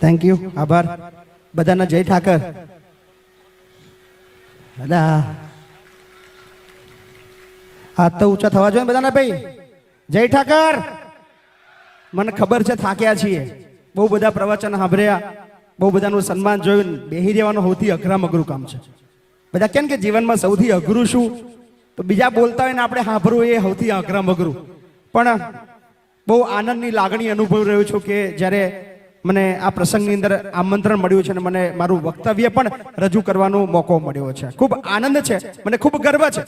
Thank you આભાર. બધાના જય ઠાકર. દાદા હાથ તો ઊંચા થવા જોઈએ બધાના ભાઈ. જય ઠાકર. મને ખબર છે, થાક્યા છીએ. બહુ બધા પ્રવચન સાંભળ્યા. બહુ બધાનું સન્માન જોયું. બેહી રહેવાનું સૌથી અઘરામ અઘરું કામ છે. બધા કેમ કે જીવનમાં સૌથી અઘરું શું? તો બીજા બોલતા હોય ને આપણે સાંભળવું એ સૌથી અઘરામ અઘરું પણ બહુ આનંદની લાગણી અનુભવી રહ્યો છું કે જ્યારે મને આ પ્રસંગની અંદર આમંત્રણ મળ્યું છે અને મને મારું વક્તવ્ય પણ રજૂ કરવાનો મોકો મળ્યો છે. ખૂબ આનંદ છે. મને ખૂબ ગર્વ છે.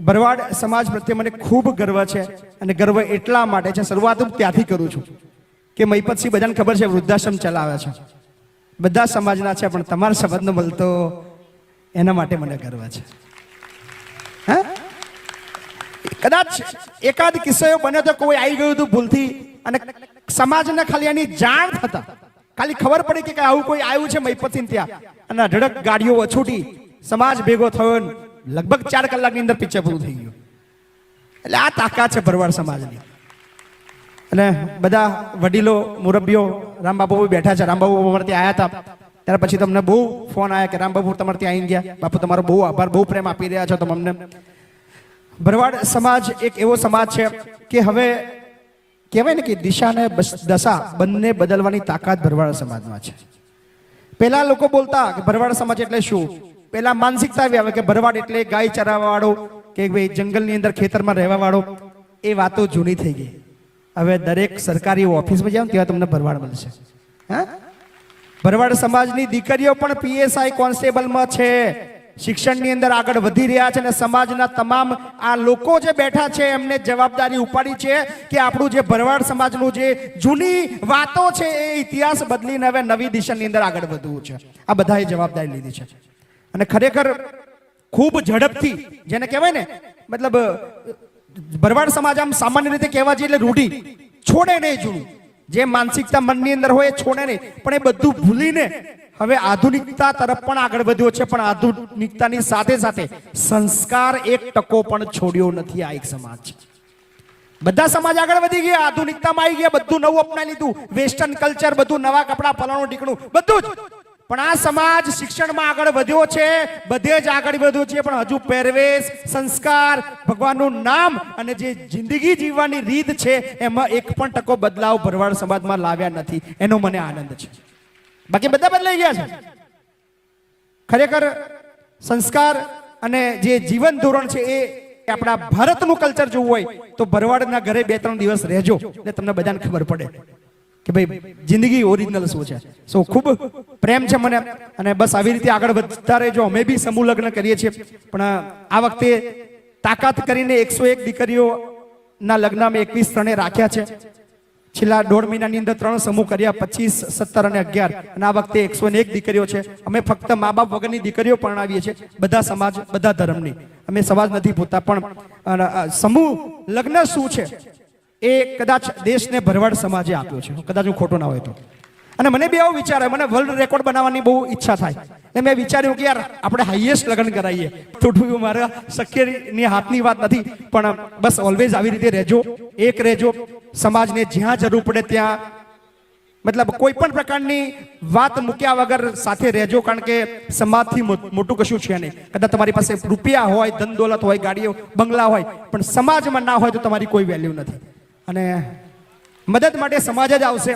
ભરવાડ સમાજ પ્રત્યે મને ખૂબ ગર્વ છે અને ગર્વ એટલા માટે છે, શરૂઆત હું ત્યાંથી કરું છું કે મહિપતસિંહ બધાને ખબર છે, વૃદ્ધાશ્રમ ચલાવે છે. બધા સમાજના છે, પણ તમારા સંબંધ મળતો એના માટે મને ગર્વ છે. હા? કદાચ એકાદ કિસ્સો બન્યો તો કોઈ આવી ગયું હતું ભૂલથી અને સમાજને ખાલી એની જાણ થતા. ખાલી ખબર પડી કે આવું કોઈ આવ્યું છે મહિપતસિંહ ત્યાં. અને અઢળક ગાડીઓ અછૂટી, સમાજ ભેગો થયો લગભગ ચાર કલાકની અંદર પિક્ચર પૂરું થઈ ગયું. એટલે આ તાકાત છે ભરવાડ સમાજની. અને બધા વડીલો, મુરબ્બીઓ રામબાબુ બેઠા છે. રામબાબુ અમારે ત્યાં આવ્યા હતા. ત્યાર પછી તમને બહુ ફોન આવ્યા કે રામબાબુ તમારે ત્યાં આવી ગયા. બાપુ, તમારો બહુ આભાર, બહુ પ્રેમ આપી રહ્યા છો તમે અમને. ભરવાડ સમાજ એક એવો સમાજ છે કે હવે કહેવાય ને કે દિશા અને દશા બંને બદલવાની તાકાત ભરવાડ સમાજમાં છે. પહેલા લોકો બોલતા કે ભરવાડ સમાજ એટલે શું? પહેલા માનસિકતા આવી આવે કે ભરવાડ એટલે ગાય ચરાવવા વાળો કે ભાઈ જંગલની અંદર ખેતરમાં રહેવા વાળો એ વાતો જૂની થઈ ગઈ. હવે દરેક સરકારી ઓફિસમાં જાવ ને ત્યાં તમને ભરવાડ મળશે. હા? ભરવાડ સમાજની દીકરીઓ પણ પીએસઆઈ કોન્સ્ટેબલમાં છે. શિક્ષણની અંદર આગળ વધી રહ્યા છે અને સમાજના તમામ આ લોકો જે બેઠા છે એમને જવાબદારી ઉપાડી છે કે આપણું જે ભરવાડ સમાજનું જે જૂની વાતો છે એ ઇતિહાસ બદલીને હવે નવી દિશાની અંદર આગળ વધવું છે. આ બધાએ જવાબદારી લીધી છે. અને ખરેખર ખૂબ ઝડપથી, જેને કહેવાય ને, મતલબ, ભરવાડ સમાજ આમ સામાન્ય રીતે કહેવા જઈએ એટલે રૂઢી, છોડે નહીં જૂનું. જે માનસિકતા મનની અંદર હોય એ છોડે નહીં. પણ એ બધું ભૂલીને હવે આધુનિકતા તરફ પણ આગળ વધ્યો છે, પણ આધુનિકતાની સાથે સાથે સંસ્કાર એક ટકો પણ છોડ્યો નથી આ એક સમાજ. બધા સમાજ આગળ વધી ગયા, આધુનિકતામાં આવી ગયા, બધું નવું અપનાવી લીધું, વેસ્ટર્ન કલ્ચર, બધું નવા કપડા ફલાણું ઢીકણું બધું જ. પણ આ સમાજ શિક્ષણમાં આગળ વધ્યો છે, બધે જ આગળ વધ્યો છે, પણ હજુ પહેરવેશ, સંસ્કાર, ભગવાનનું નામ અને જે જિંદગી જીવવાની રીત છે, એમાં એક પણ ટકો બદલાવ ભરવાડ સમાજમાં લાવ્યા નથી. એનો મને આનંદ છે. બાકી બધા બદલાઈ ગયા છે. ખરેખર સંસ્કાર અને જે જીવન ધોરણ છે એ આપણા ભારતનું કલ્ચર જોવું હોય તો ભરવાડના ઘરે બે ત્રણ દિવસ રહેજો એટલે તમને બધાને ખબર પડે કે ભાઈ જિંદગી ઓરિજિનલ શું છે. સો ખૂબ પ્રેમ છે મને અને બસ આવી રીતે આગળ વધતા રહેજો. અમે બી સમૂહ લગ્ન કરીએ છીએ. પણ આ વખતે તાકાત કરીને એકસો એક દીકરીઓના લગ્ન અમે એકવીસ ત્રણે રાખ્યા છે. છેલ્લા દોઢ મહિનાની અંદર ત્રણ સમૂહ કર્યા, પચીસ, સત્તર અને અગિયાર. અને આ વખતે એકસો એક દીકરીઓ છે. અમે ફક્ત મા બાપ વગરની દીકરીઓ પરણાવીએ છીએ, બધા સમાજ, બધા ધર્મની. અમે સમાજ નથી પૂછતા પણ સમૂહ લગ્ન શું છે? એ કદાચ દેશને ભરવાડ સમાજે આપ્યો છે. કદાચ હું ખોટો ના હોય તો. અને મને બી એવો વિચાર મને વર્લ્ડ રેકોર્ડ બનાવવાની બહુ ઈચ્છા થાય. એટલે મેં વિચાર્યું કે યાર, આપણે હાઈએસ્ટ લગ્ન કરાવીએ તૂટવું મારા શક્યની હાથની વાત નથી, પણ બસ ઓલવેઝ આવી રીતે રહેજો, એક રહેજો. સમાજને જ્યાં જરૂર પડે ત્યાં, મતલબ કોઈ પણ પ્રકારની વાત મૂક્યા વગર સાથે રહેજો, કારણ કે સમાજથી મોટું કશું છે નહીં. કદાચ તમારી પાસે રૂપિયા હોય ધન દોલત હોય, ગાડીઓ, બંગલા હોય, પણ સમાજમાં ના હોય તો તમારી કોઈ વેલ્યુ નથી. અને મદદ માટે સમાજ જ આવશે.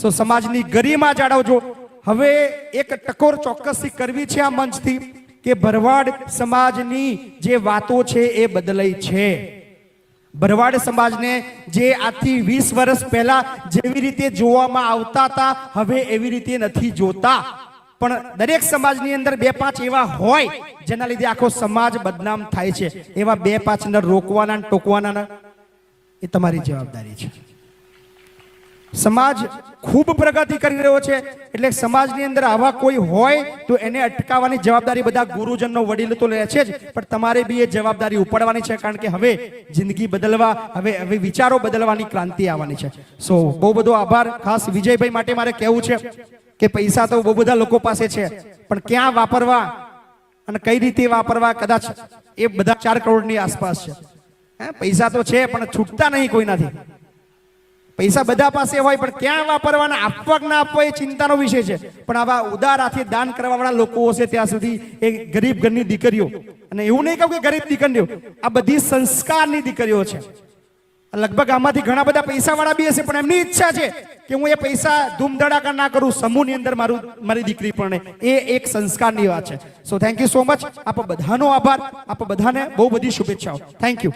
સો સમાજની ગરિમા જાળવજો. હવે એક ટકોર ચોક્કસથી કરવી છે આ મંચથી કે ભરવાડ સમાજની જે વાતો છે એ બદલાઈ છે. ભરવાડ સમાજને જે આજથી વીસ વર્ષ પહેલા જેવી રીતે જોવામાં આવતા હતા, હવે એવી રીતે નથી જોતા. પણ દરેક સમાજની અંદર બે પાંચ એવા હોય જેના લીધે આખો સમાજ બદનામ થાય છે. એવા બે પાંચને રોકવાના ટોકવાના એ તમારી જવાબદારી છે. સમાજ ખૂબ પ્રગતિ કરી રહ્યો છે. એટલે સમાજની અંદર આવા કોઈ હોય તો એને અટકાવવાની જવાબદારી બધા ગુરુજનનો વડીલ તો લે છે જ. પણ તમારે બી એ જવાબદારી ઉપાડવાની છે કારણ કે હવે જિંદગી બદલવા, હવે હવે વિચારો બદલવાની ક્રાંતિ આવવાની છે. સો બહુ બધો આભાર. ખાસ વિજયભાઈ માટે મારે કહેવું છે કે પૈસા તો બહુ બધા લોકો પાસે છે, પણ ક્યાં વાપરવા અને કઈ રીતે વાપરવા કદાચ એ બધા ચાર કરોડની આસપાસ છે. પૈસા તો છે, પણ છૂટતા નહીં કોઈનાથી. પૈસા બધા પાસે હોય, પણ ક્યાં વાપરવાના? આપવા ના આપવા એ ચિંતાનો વિષય છે. પણ આવા ઉદાર હાથે દાન કરવાવાળા લોકો હશે ત્યાં સુધી એ ગરીબ ઘરની દીકરીઓ. અને એવું નહીં કહું કે ગરીબ દીકરીઓ. આ બધી સંસ્કારની દીકરીઓ છે. લગભગ આમાંથી ઘણા બધા પૈસા વાળા બી હશે, પણ એમની ઈચ્છા છે કે હું એ પૈસા ધૂમધડાકા ના કરું, સમૂહની અંદર મારું, મારી દીકરી પણ એ એક સંસ્કારની વાત છે. So thank you so much આપ બધાનો આભાર. આપ બધાને બહુ બધી શુભેચ્છાઓ. Thank you